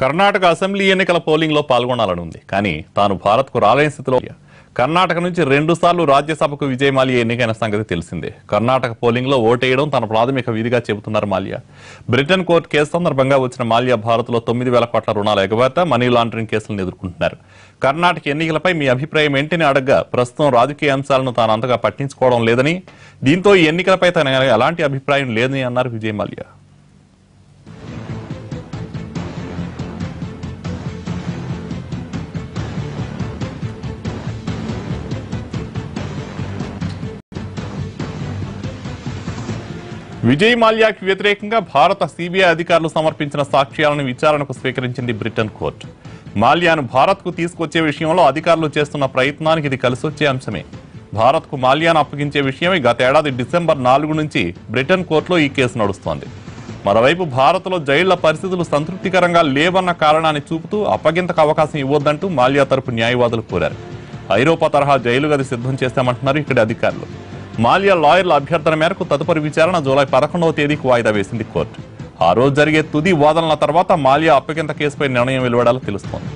Karnataka assembly ఎన్నికల పోలింగ్లో పాల్గొనాలని ఉంది కానీ తాను భారత్కు రాలేని స్థితిలో కర్ణాటక నుంచి రెండు సార్లు రాజ్యసభకు విజయ మాల్యా ఎన్నికైన సంగతి తెలిసిందే. కర్ణాటక పోలింగ్లో ఓటేయడం తన ప్రాథమిక విధిగా చెబుతున్నారు మాల్యా. బ్రిటన్ కోర్టు కేసు సందర్భంగా వచ్చిన మాల్యా భారత్లో తొమ్మిది వేల కోట్ల రుణాల ఎగవేత మనీ లాండరింగ్ కేసులను ఎదుర్కొంటున్నారు. కర్ణాటక ఎన్నికలపై మీ అభిప్రాయం ఏంటని అడగ్గా ప్రస్తుతం రాజకీయ అంశాలను తాను అంతగా పట్టించుకోవడం లేదని దీంతో ఈ ఎన్నికలపై తన ఎలాంటి అభిప్రాయం లేదని అన్నారు విజయ్ మాల్యా. విజయ్ మాల్యాకి వ్యతిరేకంగా భారత సిబిఐ అధికారులు సమర్పించిన సాక్ష్యాలను విచారణకు స్వీకరించింది బ్రిటన్ కోర్టు. మాల్యాను భారత్కు తీసుకొచ్చే విషయంలో అధికారులు చేస్తున్న ప్రయత్నానికి ఇది కలిసొచ్చే అంశమే. భారత్కు మాల్యాను అప్పగించే విషయమే గతేడాది డిసెంబర్ నాలుగు నుంచి బ్రిటన్ కోర్టులో ఈ కేసు నడుస్తోంది. మరోవైపు భారత్లో జైళ్ళ పరిస్థితులు సంతృప్తికరంగా లేవన్న కారణాన్ని చూపుతూ అప్పగింతకు అవకాశం ఇవ్వొద్దంటూ మాల్యా తరపు న్యాయవాదులు కోరారు. ఐరోపా తరహా జైలు గది సిద్ధం చేస్తామంటున్నారు ఇక్కడి అధికారులు. మాల్యా లాయర్ల అభ్యర్థన మేరకు తదుపరి విచారణ జూలై పదకొండవ తేదీకి వాయిదా వేసింది కోర్టు. ఆ రోజు జరిగే తుది వాదనల తర్వాత మాల్యా అప్పగింత కేసుపై నిర్ణయం వెలువడాలో తెలుస్తోంది.